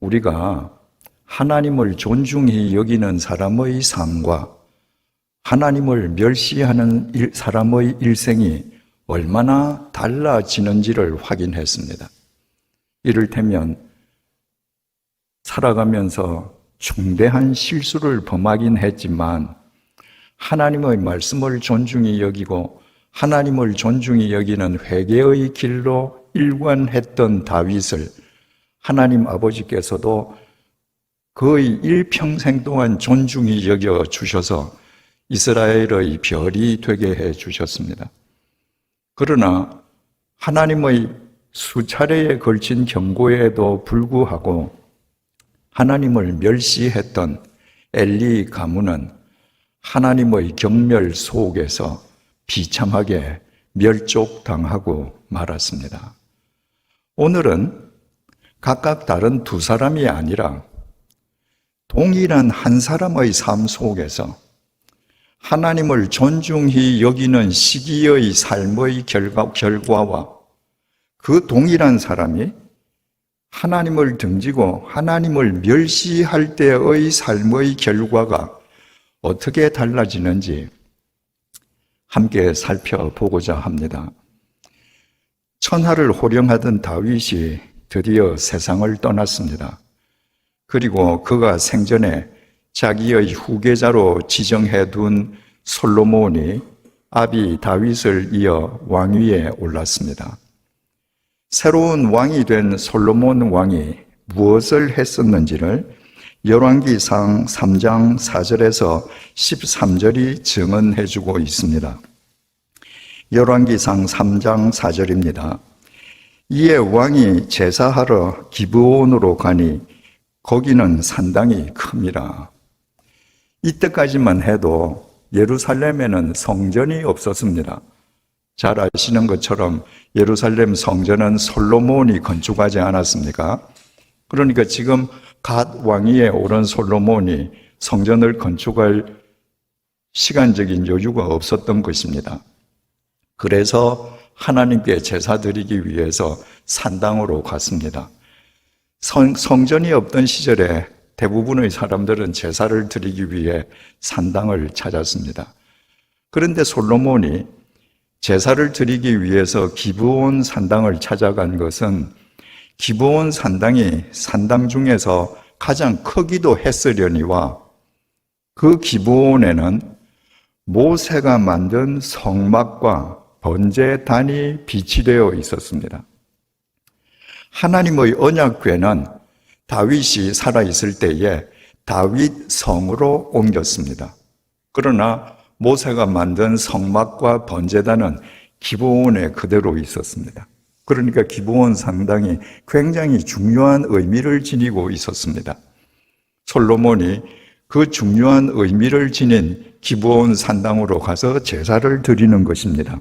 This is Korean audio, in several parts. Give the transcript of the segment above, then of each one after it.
우리가 하나님을 존중히 여기는 사람의 삶과 하나님을 멸시하는 일- 사람의 일생이 얼마나 달라지는지를 확인했습니다. 이를테면 살아가면서 중대한 실수를 범하긴 했지만 하나님의 말씀을 존중히 여기고 하나님을 존중히 여기는 회개의 길로 일관했던 다윗을 하나님 아버지께서도 거의 일평생 동안 존중히 여겨 주셔서 이스라엘의 별이 되게 해 주셨습니다. 그러나 하나님의 수차례에 걸친 경고에도 불구하고 하나님을 멸시했던 엘리 가문은 하나님의 경멸 속에서 비참하게 멸족당하고 말았습니다. 오늘은 각각 다른 두 사람이 아니라 동일한 한 사람의 삶 속에서 하나님을 존중히 여기는 시기의 삶의 결과, 결과와 그 동일한 사람이 하나님을 등지고 하나님을 멸시할 때의 삶의 결과가 어떻게 달라지는지 함께 살펴보고자 합니다. 천하를 호령하던 다윗이 드디어 세상을 떠났습니다. 그리고 그가 생전에 자기의 후계자로 지정해 둔 솔로몬이 아비 다윗을 이어 왕위에 올랐습니다. 새로운 왕이 된 솔로몬 왕이 무엇을 했었는지를 열왕기상 3장 4절에서 13절이 증언해 주고 있습니다. 열왕기상 3장 4절입니다. 이에 왕이 제사하러 기브온으로 가니 거기는 산당이 큽니다. 이때까지만 해도 예루살렘에는 성전이 없었습니다. 잘 아시는 것처럼 예루살렘 성전은 솔로몬이 건축하지 않았습니까? 그러니까 지금 갓 왕위에 오른 솔로몬이 성전을 건축할 시간적인 여유가 없었던 것입니다. 그래서 하나님께 제사 드리기 위해서 산당으로 갔습니다. 성, 성전이 없던 시절에 대부분의 사람들은 제사를 드리기 위해 산당을 찾았습니다. 그런데 솔로몬이 제사를 드리기 위해서 기브온 산당을 찾아간 것은 기브온 산당이 산당 중에서 가장 크기도 했으려니와 그 기브온에는 모세가 만든 성막과 번제단이 비치되어 있었습니다. 하나님의 언약궤는 다윗이 살아있을 때에 다윗 성으로 옮겼습니다. 그러나 모세가 만든 성막과 번제단은 기브온에 그대로 있었습니다. 그러니까 기브온 상당히 굉장히 중요한 의미를 지니고 있었습니다. 솔로몬이 그 중요한 의미를 지닌 기브온 산당으로 가서 제사를 드리는 것입니다.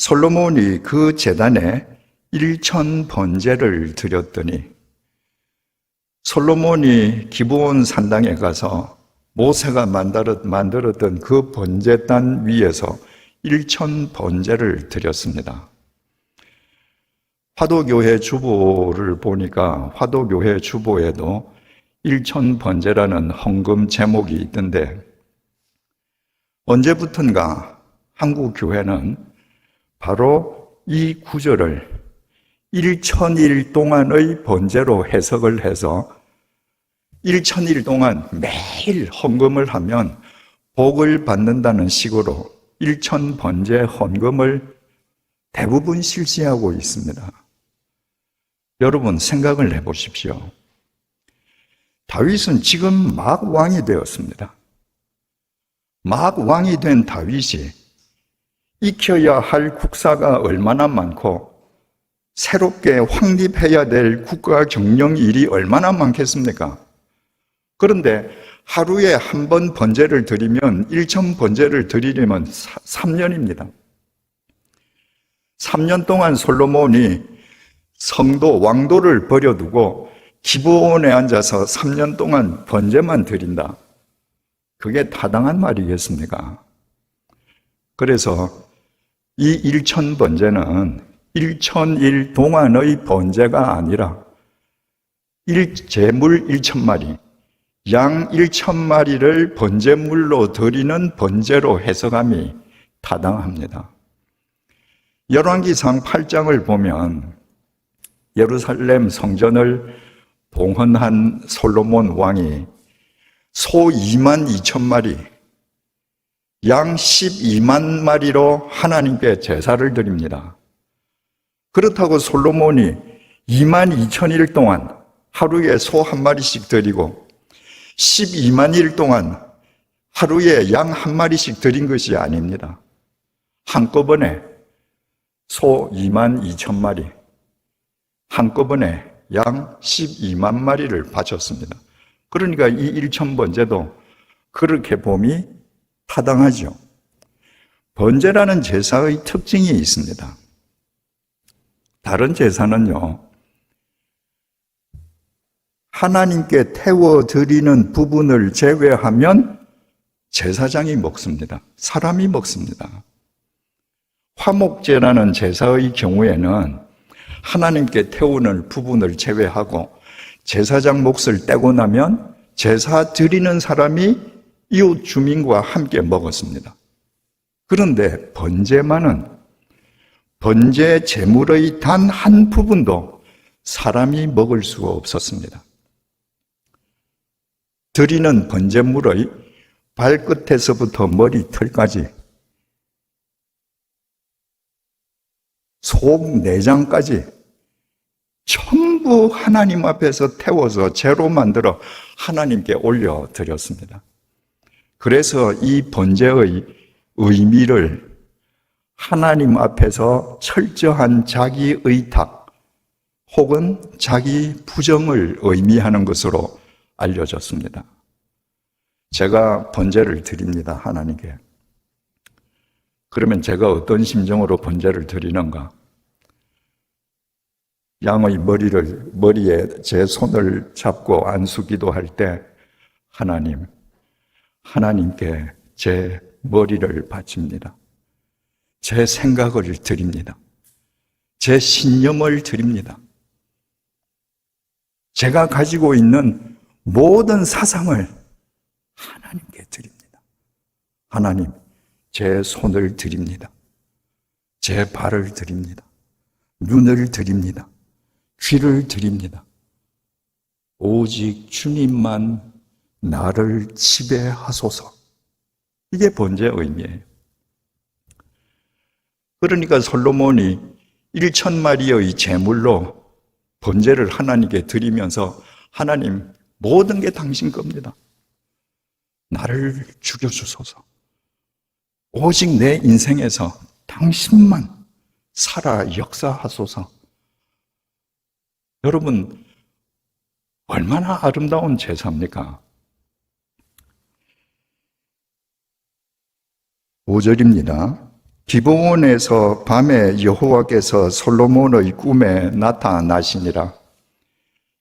솔로몬이 그 제단에 일천 번제를 드렸더니 솔로몬이 기브온 산당에 가서 모세가 만들었던 그 번제단 위에서 일천 번제를 드렸습니다. 화도교회 주보를 보니까 화도교회 주보에도 일천 번제라는 헌금 제목이 있던데 언제부턴가 한국 교회는 바로 이 구절을 1천일 동안의 번제로 해석을 해서 1천일 동안 매일 헌금을 하면 복을 받는다는 식으로 1천 번제 헌금을 대부분 실시하고 있습니다. 여러분 생각을 해보십시오. 다윗은 지금 막 왕이 되었습니다. 막 왕이 된 다윗이 익혀야 할 국사가 얼마나 많고 새롭게 확립해야 될 국가 경영 일이 얼마나 많겠습니까? 그런데 하루에 한 번 번제를 드리면 1천 번제를 드리려면 3년입니다. 3년 동안 솔로몬이 성도 왕도를 버려두고 기브온에 앉아서 3년 동안 번제만 드린다. 그게 타당한 말이겠습니까? 그래서 이 일천 번제는 일천일 동안의 번제가 아니라 일, 제물 1천 마리, 양 1천 마리를 번제물로 드리는 번제로 해석함이 타당합니다. 열왕기상 8장을 보면 예루살렘 성전을 봉헌한 솔로몬 왕이 소 2만 2천 마리, 양 12만 마리로 하나님께 제사를 드립니다. 그렇다고 솔로몬이 2만 2천 일 동안 하루에 소 한 마리씩 드리고 12만 일 동안 하루에 양 한 마리씩 드린 것이 아닙니다. 한꺼번에 소 2만 2천 마리, 한꺼번에 양 12만 마리를 바쳤습니다. 그러니까 이 일천 번제도 그렇게 봄이 타당하죠. 번제라는 제사의 특징이 있습니다. 다른 제사는요, 하나님께 태워 드리는 부분을 제외하면 제사장이 먹습니다. 사람이 먹습니다. 화목제라는 제사의 경우에는 하나님께 태우는 부분을 제외하고 제사장 몫을 떼고 나면 제사 드리는 사람이 이웃 주민과 함께 먹었습니다. 그런데 번제만은 번제 제물의 단 한 부분도 사람이 먹을 수가 없었습니다. 드리는 번제물의 발끝에서부터 머리털까지 속 내장까지 전부 하나님 앞에서 태워서 재로 만들어 하나님께 올려 드렸습니다. 그래서 이 번제의 의미를 하나님 앞에서 철저한 자기 의탁 혹은 자기 부정을 의미하는 것으로 알려졌습니다. 제가 번제를 드립니다, 하나님께. 그러면 제가 어떤 심정으로 번제를 드리는가? 양의 머리를, 머리에 제 손을 잡고 안수기도 할 때, 하나님, 하나님께 제 머리를 바칩니다. 제 생각을 드립니다. 제 신념을 드립니다. 제가 가지고 있는 모든 사상을 하나님께 드립니다. 하나님, 제 손을 드립니다. 제 발을 드립니다. 눈을 드립니다. 귀를 드립니다. 오직 주님만 나를 지배하소서. 이게 번제의 의미예요. 그러니까 솔로몬이 1천 마리의 제물로 번제를 하나님께 드리면서 하나님 모든 게 당신 겁니다. 나를 죽여주소서. 오직 내 인생에서 당신만 살아 역사하소서. 여러분, 얼마나 아름다운 제사입니까? 5절입니다. 기브온에서 밤에 여호와께서 솔로몬의 꿈에 나타나시니라.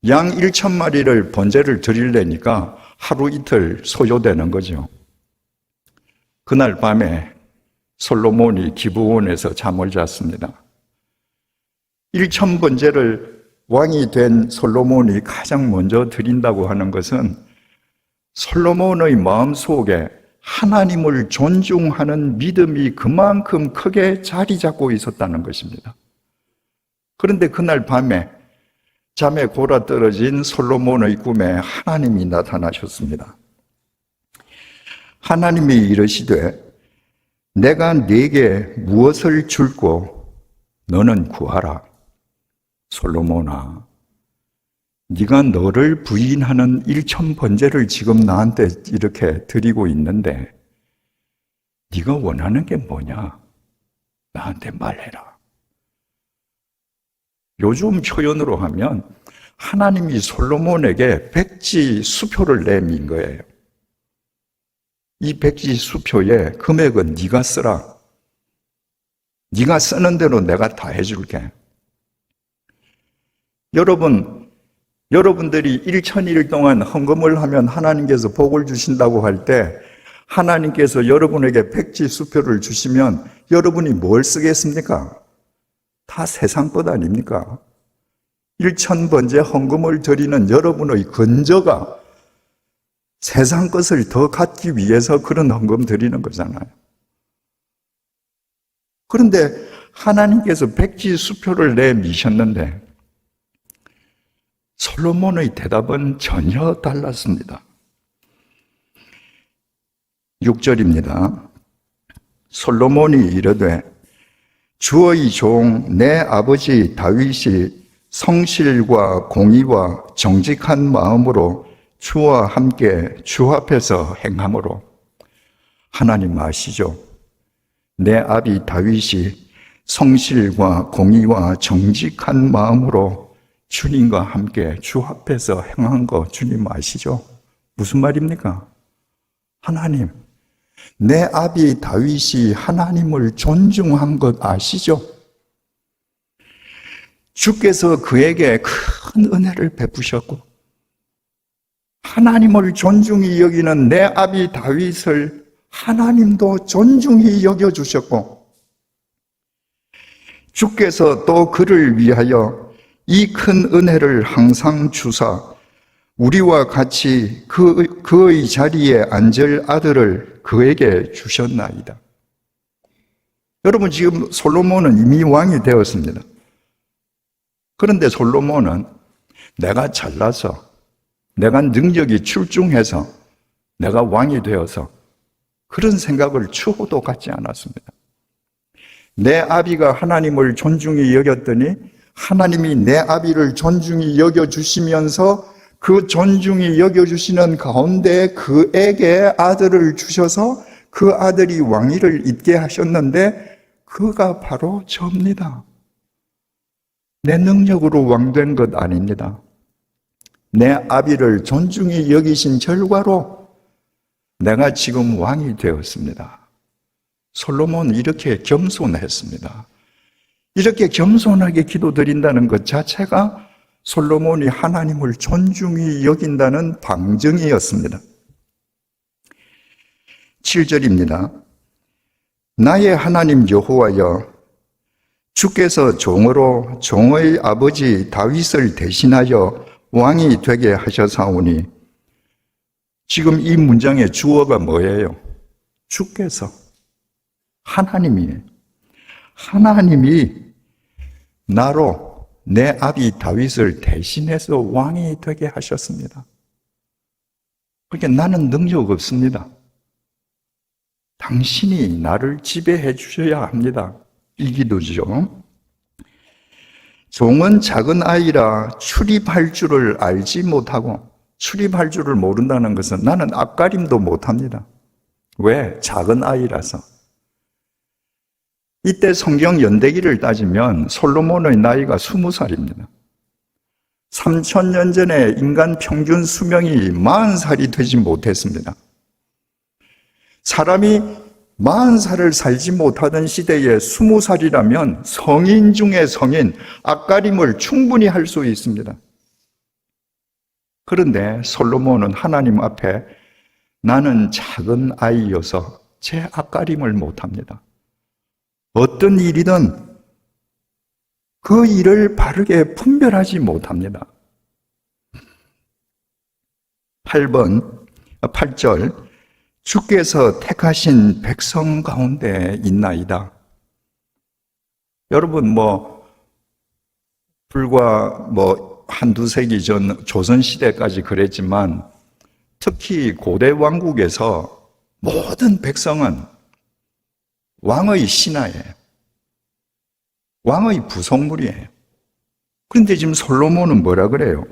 양 1천 마리를 번제를 드리려니까 하루 이틀 소요되는 거죠. 그날 밤에 솔로몬이 기브온에서 잠을 잤습니다. 1천 번제를 왕이 된 솔로몬이 가장 먼저 드린다고 하는 것은 솔로몬의 마음 속에 하나님을 존중하는 믿음이 그만큼 크게 자리 잡고 있었다는 것입니다. 그런데 그날 밤에 잠에 골아 떨어진 솔로몬의 꿈에 하나님이 나타나셨습니다. 하나님이 이르시되 내가 네게 무엇을 줄고 너는 구하라. 솔로몬아 네가 너를 부인하는 일천 번제를 지금 나한테 이렇게 드리고 있는데 네가 원하는 게 뭐냐? 나한테 말해라. 요즘 표현으로 하면 하나님이 솔로몬에게 백지 수표를 내민 거예요. 이 백지 수표에 금액은 네가 쓰라. 네가 쓰는 대로 내가 다 해줄게. 여러분, 여러분들이 1천일 동안 헌금을 하면 하나님께서 복을 주신다고 할 때 하나님께서 여러분에게 백지 수표를 주시면 여러분이 뭘 쓰겠습니까? 다 세상 것 아닙니까? 일천번째 헌금을 드리는 여러분의 근저가 세상 것을 더 갖기 위해서 그런 헌금 드리는 거잖아요. 그런데 하나님께서 백지 수표를 내미셨는데 솔로몬의 대답은 전혀 달랐습니다. 6절입니다. 솔로몬이 이르되 주의 종 내 아버지 다윗이 성실과 공의와 정직한 마음으로 주와 함께 주 앞에서 행함으로 하나님 아시죠? 내 아비 다윗이 성실과 공의와 정직한 마음으로 주님과 함께 주 앞에서 행한 거 주님 아시죠? 무슨 말입니까? 하나님, 내 아비 다윗이 하나님을 존중한 것 아시죠? 주께서 그에게 큰 은혜를 베푸셨고, 하나님을 존중히 여기는 내 아비 다윗을 하나님도 존중히 여겨주셨고, 주께서 또 그를 위하여 이 큰 은혜를 항상 주사, 우리와 같이 그, 그의 자리에 앉을 아들을 그에게 주셨나이다. 여러분, 지금 솔로몬은 이미 왕이 되었습니다. 그런데 솔로몬은 내가 잘나서, 내가 능력이 출중해서, 내가 왕이 되어서 그런 생각을 추호도 갖지 않았습니다. 내 아비가 하나님을 존중히 여겼더니 하나님이 내 아비를 존중히 여겨주시면서 그 존중히 여겨주시는 가운데 그에게 아들을 주셔서 그 아들이 왕위를 잇게 하셨는데 그가 바로 저입니다. 내 능력으로 왕된 것 아닙니다. 내 아비를 존중히 여기신 결과로 내가 지금 왕이 되었습니다. 솔로몬은 이렇게 겸손했습니다. 이렇게 겸손하게 기도드린다는 것 자체가 솔로몬이 하나님을 존중히 여긴다는 방증이었습니다. 7절입니다. 나의 하나님 여호와여 주께서 종으로 종의 아버지 다윗을 대신하여 왕이 되게 하셔사오니 지금 이 문장의 주어가 뭐예요? 주께서 하나님이에요. 하나님이 나로 내 아비 다윗을 대신해서 왕이 되게 하셨습니다. 그러니까 나는 능력 없습니다. 당신이 나를 지배해 주셔야 합니다. 일기도죠. 종은 작은 아이라 출입할 줄을 알지 못하고 출입할 줄을 모른다는 것은 나는 앞가림도 못합니다. 왜? 작은 아이라서. 이때 성경 연대기를 따지면 솔로몬의 나이가 20살입니다. 3천년 전에 인간 평균 수명이 40살이 되지 못했습니다. 사람이 40살을 살지 못하던 시대에 20살이라면 성인 중에 성인, 앞가림을 충분히 할 수 있습니다. 그런데 솔로몬은 하나님 앞에 나는 작은 아이여서 제 앞가림을 못합니다. 어떤 일이든 그 일을 바르게 분별하지 못합니다. 8번, 8절, 주께서 택하신 백성 가운데 있나이다. 여러분, 뭐, 불과 뭐, 한두 세기 전 조선시대까지 그랬지만, 특히 고대 왕국에서 모든 백성은 왕의 신하예요. 왕의 부속물이에요. 그런데 지금 솔로몬은 뭐라 그래요?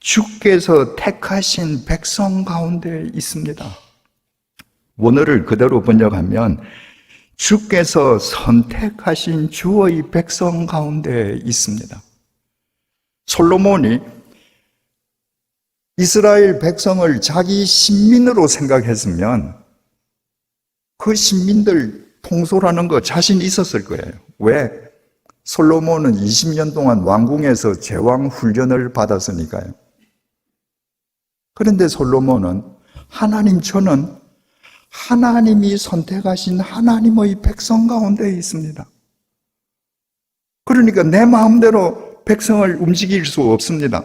주께서 택하신 백성 가운데 있습니다. 원어를 그대로 번역하면 주께서 선택하신 주의 백성 가운데 있습니다. 솔로몬이 이스라엘 백성을 자기 신민으로 생각했으면 그 신민들 통솔하는 거 자신 있었을 거예요. 왜? 솔로몬은 20년 동안 왕궁에서 제왕 훈련을 받았으니까요. 그런데 솔로몬은 하나님 저는 하나님이 선택하신 하나님의 백성 가운데 있습니다. 그러니까 내 마음대로 백성을 움직일 수 없습니다.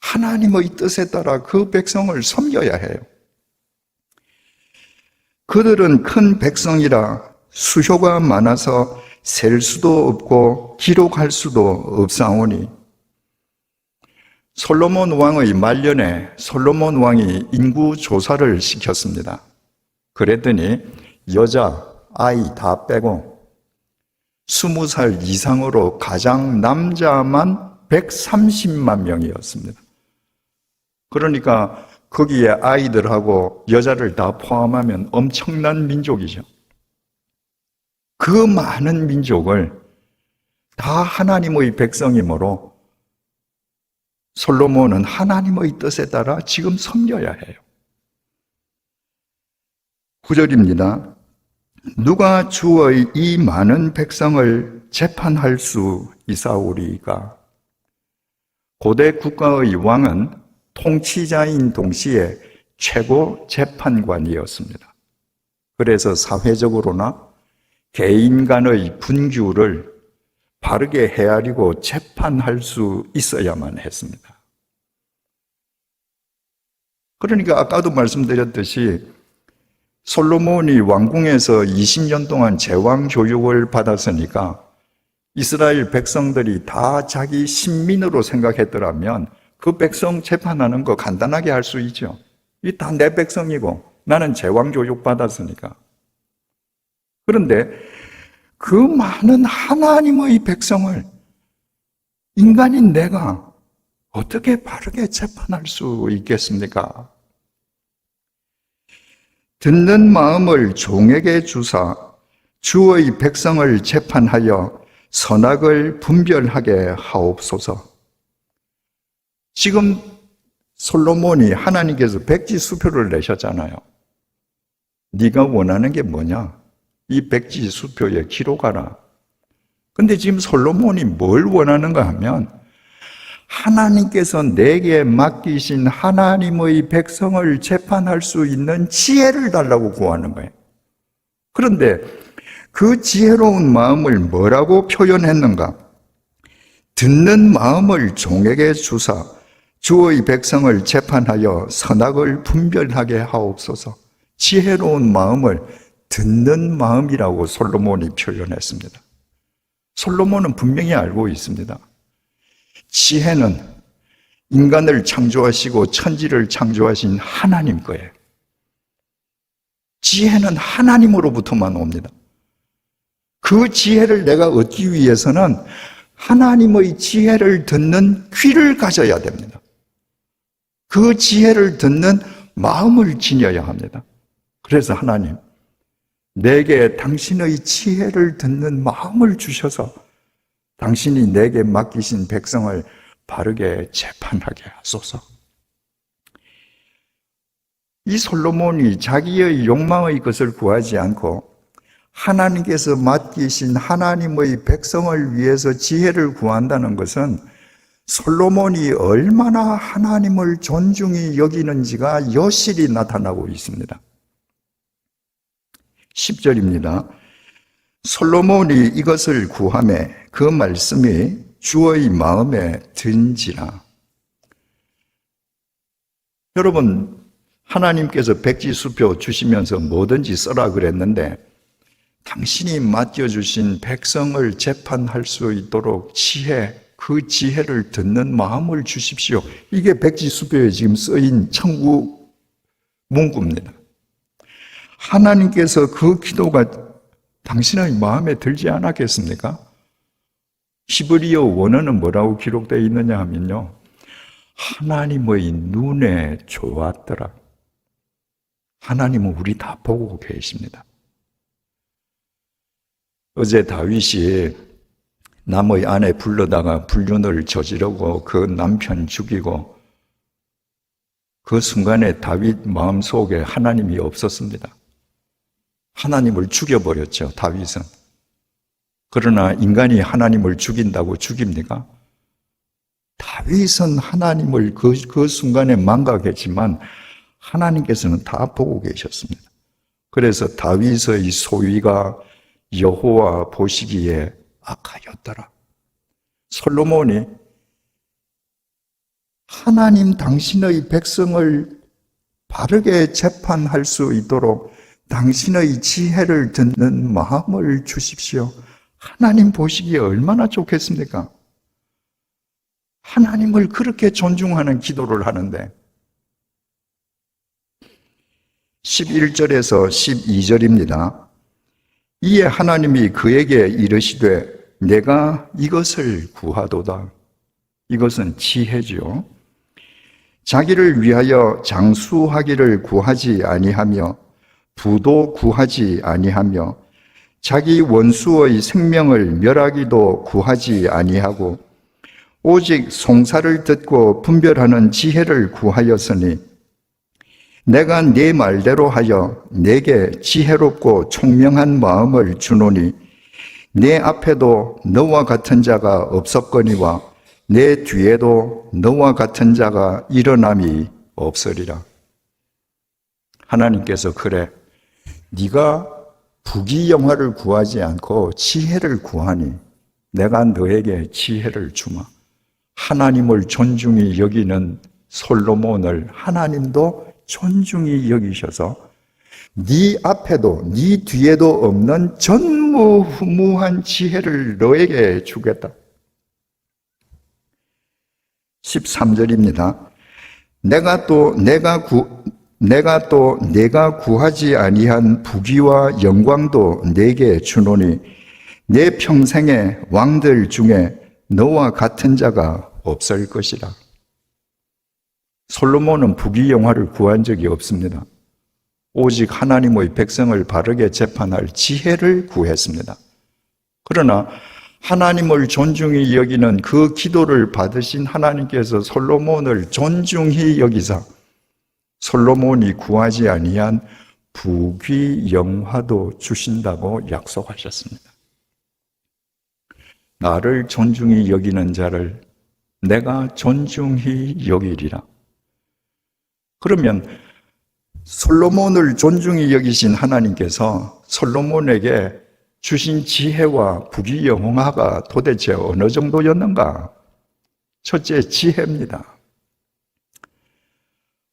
하나님의 뜻에 따라 그 백성을 섬겨야 해요. 그들은 큰 백성이라 수효가 많아서 셀 수도 없고 기록할 수도 없사오니 솔로몬 왕의 말년에 솔로몬 왕이 인구 조사를 시켰습니다. 그랬더니 여자, 아이 다 빼고 스무 살 이상으로 가장 남자만 130만 명이었습니다. 그러니까 거기에 아이들하고 여자를 다 포함하면 엄청난 민족이죠. 그 많은 민족을 다 하나님의 백성이므로 솔로몬은 하나님의 뜻에 따라 지금 섬겨야 해요. 9절입니다. 누가 주의 이 많은 백성을 재판할 수 있사오리까? 고대 국가의 왕은 통치자인 동시에 최고 재판관이었습니다. 그래서 사회적으로나 개인 간의 분규를 바르게 헤아리고 재판할 수 있어야만 했습니다. 그러니까 아까도 말씀드렸듯이 솔로몬이 왕궁에서 20년 동안 제왕 교육을 받았으니까 이스라엘 백성들이 다 자기 신민으로 생각했더라면 그 백성 재판하는 거 간단하게 할 수 있죠. 이 다 내 백성이고 나는 제왕 교육 받았으니까. 그런데 그 많은 하나님의 백성을 인간인 내가 어떻게 바르게 재판할 수 있겠습니까? 듣는 마음을 종에게 주사 주의 백성을 재판하여 선악을 분별하게 하옵소서. 지금 솔로몬이 하나님께서 백지 수표를 내셨잖아요. 네가 원하는 게 뭐냐? 이 백지 수표에 기록하라. 근데 지금 솔로몬이 뭘 원하는가 하면 하나님께서 내게 맡기신 하나님의 백성을 재판할 수 있는 지혜를 달라고 구하는 거예요. 그런데 그 지혜로운 마음을 뭐라고 표현했는가? 듣는 마음을 종에게 주사 주의 백성을 재판하여 선악을 분별하게 하옵소서. 지혜로운 마음을 듣는 마음이라고 솔로몬이 표현했습니다. 솔로몬은 분명히 알고 있습니다. 지혜는 인간을 창조하시고 천지를 창조하신 하나님 거예요. 지혜는 하나님으로부터만 옵니다. 그 지혜를 내가 얻기 위해서는 하나님의 지혜를 듣는 귀를 가져야 됩니다. 그 지혜를 듣는 마음을 지녀야 합니다. 그래서 하나님, 내게 당신의 지혜를 듣는 마음을 주셔서 당신이 내게 맡기신 백성을 바르게 재판하게 하소서. 이 솔로몬이 자기의 욕망의 것을 구하지 않고 하나님께서 맡기신 하나님의 백성을 위해서 지혜를 구한다는 것은 솔로몬이 얼마나 하나님을 존중히 여기는지가 여실히 나타나고 있습니다. 10절입니다. 솔로몬이 이것을 구함에 그 말씀이 주의 마음에 든지라. 여러분, 하나님께서 백지수표 주시면서 뭐든지 써라 그랬는데, 당신이 맡겨주신 백성을 재판할 수 있도록 지혜, 그 지혜를 듣는 마음을 주십시오. 이게 백지수표에 지금 쓰인 청구 문구입니다. 하나님께서 그 기도가 당신의 마음에 들지 않았겠습니까? 히브리어 원어는 뭐라고 기록되어 있느냐 하면요. 하나님의 눈에 좋았더라. 하나님은 우리 다 보고 계십니다. 어제 다윗이 남의 아내 불러다가 불륜을 저지르고 그 남편 죽이고 그 순간에 다윗 마음속에 하나님이 없었습니다. 하나님을 죽여버렸죠, 다윗은. 그러나 인간이 하나님을 죽인다고 죽입니까? 다윗은 하나님을 그, 그 순간에 망각했지만 하나님께서는 다 보고 계셨습니다. 그래서 다윗의 소위가 여호와 보시기에 악하였더라. 솔로몬이 하나님 당신의 백성을 바르게 재판할 수 있도록 당신의 지혜를 듣는 마음을 주십시오. 하나님 보시기에 얼마나 좋겠습니까? 하나님을 그렇게 존중하는 기도를 하는데 11절에서 12절입니다. 이에 하나님이 그에게 이르시되 내가 이것을 구하도다. 이것은 지혜지요. 자기를 위하여 장수하기를 구하지 아니하며 부도 구하지 아니하며 자기 원수의 생명을 멸하기도 구하지 아니하고 오직 송사를 듣고 분별하는 지혜를 구하였으니 내가 네 말대로 하여 내게 지혜롭고 총명한 마음을 주노니 내 앞에도 너와 같은 자가 없었거니와 내 뒤에도 너와 같은 자가 일어남이 없으리라. 하나님께서 그래 네가 부귀영화를 구하지 않고 지혜를 구하니 내가 너에게 지혜를 주마. 하나님을 존중히 여기는 솔로몬을 하나님도 존중히 여기셔서 네 앞에도 네 뒤에도 없는 전무후무한 지혜를 너에게 주겠다. 13절입니다. 내가 또 내가 구 내가 또 내가 구하지 아니한 부귀와 영광도 내게 주노니 내 평생에 왕들 중에 너와 같은 자가 없을 것이라. 솔로몬은 부귀 영화를 구한 적이 없습니다. 오직 하나님의 백성을 바르게 재판할 지혜를 구했습니다. 그러나 하나님을 존중히 여기는 그 기도를 받으신 하나님께서 솔로몬을 존중히 여기사 솔로몬이 구하지 아니한 부귀 영화도 주신다고 약속하셨습니다. 나를 존중히 여기는 자를 내가 존중히 여기리라. 그러면 솔로몬을 존중히 여기신 하나님께서 솔로몬에게 주신 지혜와 부귀 영화가 도대체 어느 정도였는가? 첫째 지혜입니다.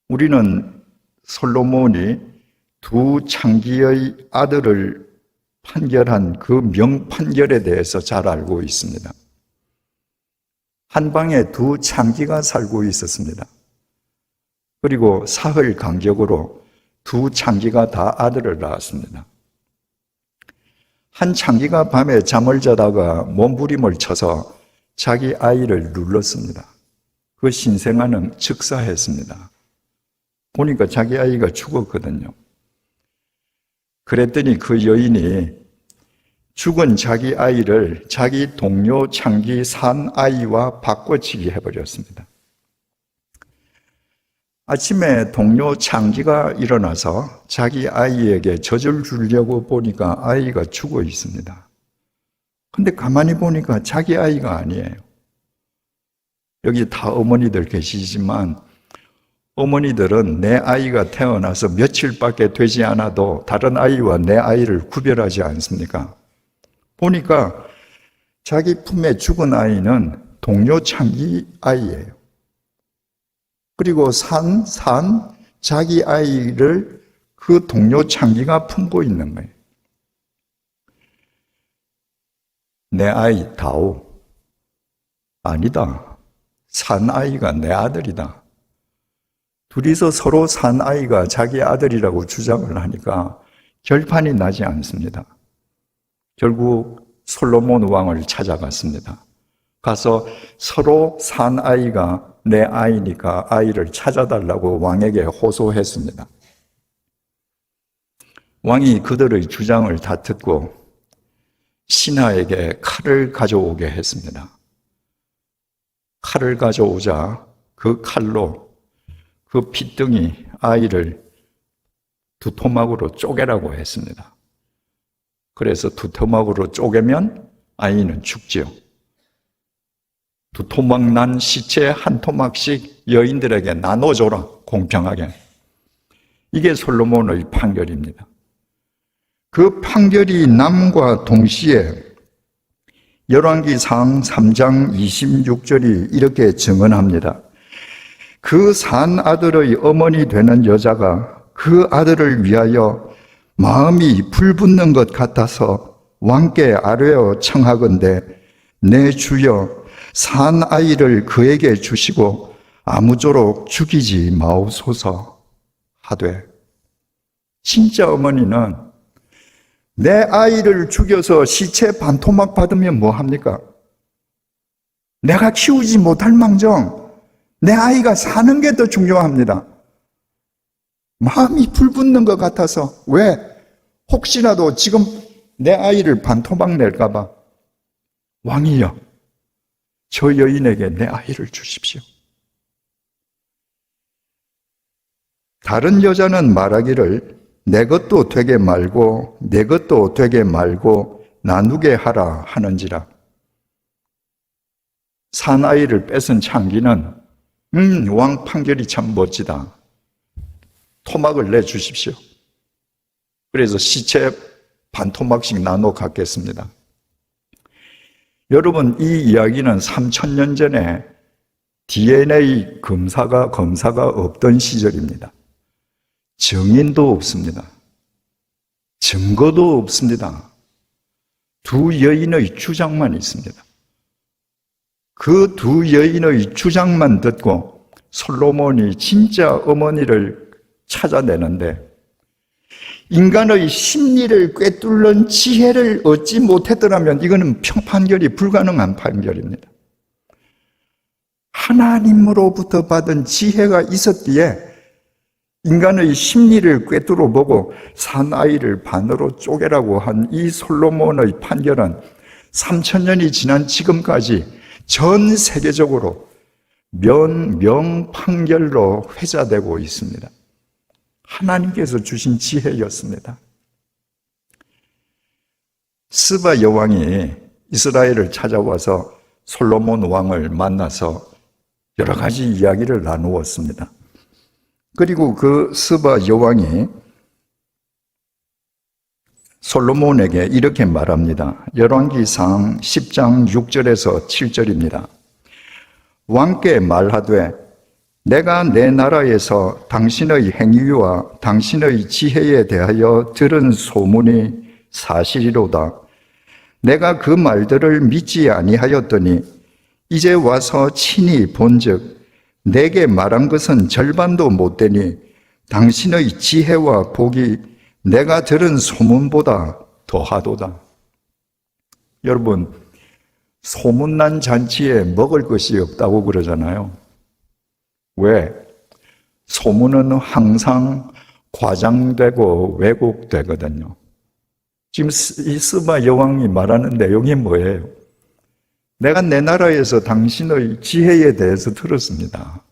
우리는 솔로몬이 두 창기의 아들을 판결한 그 명판결에 대해서 잘 알고 있습니다. 한 방에 두 창기가 살고 있었습니다. 그리고 사흘 간격으로 두 창기가 다 아들을 낳았습니다. 한 창기가 밤에 잠을 자다가 몸부림을 쳐서 자기 아이를 눌렀습니다. 그 신생아는 즉사했습니다. 보니까 자기 아이가 죽었거든요. 그랬더니 그 여인이 죽은 자기 아이를 자기 동료 창기 산 아이와 바꿔치기 해버렸습니다. 아침에 동료 창기가 일어나서 자기 아이에게 젖을 주려고 보니까 아이가 죽어 있습니다. 근데 가만히 보니까 자기 아이가 아니에요. 여기 다 어머니들 계시지만 어머니들은 내 아이가 태어나서 며칠밖에 되지 않아도 다른 아이와 내 아이를 구별하지 않습니까? 보니까 자기 품에 죽은 아이는 동료 창기 아이예요. 그리고 산, 산, 자기 아이를 그 동료 창기가 품고 있는 거예요. 내 아이 다오. 아니다. 산 아이가 내 아들이다. 둘이서 서로 산 아이가 자기 아들이라고 주장을 하니까 결판이 나지 않습니다. 결국 솔로몬 왕을 찾아갔습니다. 가서 서로 산 아이가 내 아이니까 아이를 찾아달라고 왕에게 호소했습니다. 왕이 그들의 주장을 다 듣고 신하에게 칼을 가져오게 했습니다. 칼을 가져오자 그 칼로 그 핏등이 아이를 두 토막으로 쪼개라고 했습니다. 그래서 두 토막으로 쪼개면 아이는 죽지요. 두 토막 난 시체 한 토막씩 여인들에게 나눠줘라, 공평하게. 이게 솔로몬의 판결입니다. 그 판결이 남과 동시에 열왕기상 3장 26절이 이렇게 증언합니다. 그 산 아들의 어머니 되는 여자가 그 아들을 위하여 마음이 불붙는 것 같아서 왕께 아뢰어 청하건대 내 주여 산 아이를 그에게 주시고 아무쪼록 죽이지 마옵소서 하되 진짜 어머니는 내 아이를 죽여서 시체 반토막 받으면 뭐 합니까? 내가 키우지 못할 망정 내 아이가 사는 게 더 중요합니다. 마음이 불붙는 것 같아서 왜? 혹시라도 지금 내 아이를 반토막 낼까봐 왕이여 저 여인에게 내 아이를 주십시오. 다른 여자는 말하기를 내 것도 되게 말고 내 것도 되게 말고 나누게 하라 하는지라. 사나이를 뺏은 창기는 음, 왕 판결이 참 멋지다. 토막을 내 주십시오. 그래서 시체 반 토막씩 나눠 갖겠습니다. 여러분, 이 이야기는 3천년 전에 DNA 검사가 검사가 없던 시절입니다. 증인도 없습니다. 증거도 없습니다. 두 여인의 주장만 있습니다. 그 두 여인의 주장만 듣고 솔로몬이 진짜 어머니를 찾아내는데 인간의 심리를 꿰뚫는 지혜를 얻지 못했더라면 이거는 평판결이 불가능한 판결입니다. 하나님으로부터 받은 지혜가 있었기에 인간의 심리를 꿰뚫어 보고 사나이를 반으로 쪼개라고 한 이 솔로몬의 판결은 3천 년이 지난 지금까지 전 세계적으로 면, 명판결로 회자되고 있습니다. 하나님께서 주신 지혜였습니다. 스바 여왕이 이스라엘을 찾아와서 솔로몬 왕을 만나서 여러 가지 이야기를 나누었습니다. 그리고 그 스바 여왕이 솔로몬에게 이렇게 말합니다. 열왕기상 10장 6절에서 7절입니다. 왕께 말하되 내가 내 나라에서 당신의 행위와 당신의 지혜에 대하여 들은 소문이 사실이로다. 내가 그 말들을 믿지 아니하였더니 이제 와서 친히 본즉 내게 말한 것은 절반도 못 되니 당신의 지혜와 복이 내가 들은 소문보다 더하도다. 여러분, 소문난 잔치에 먹을 것이 없다고 그러잖아요. 왜? 소문은 항상 과장되고 왜곡되거든요. 지금 이 스바 여왕이 말하는 내용이 뭐예요? 내가 내 나라에서 당신의 지혜에 대해서 들었습니다.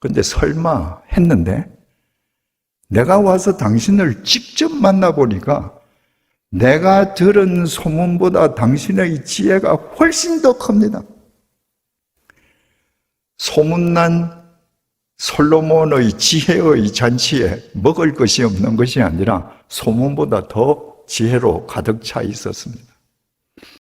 근데 설마 했는데 내가 와서 당신을 직접 만나보니까 내가 들은 소문보다 당신의 지혜가 훨씬 더 큽니다. 소문난 솔로몬의 지혜의 잔치에 먹을 것이 없는 것이 아니라 소문보다 더 지혜로 가득 차 있었습니다.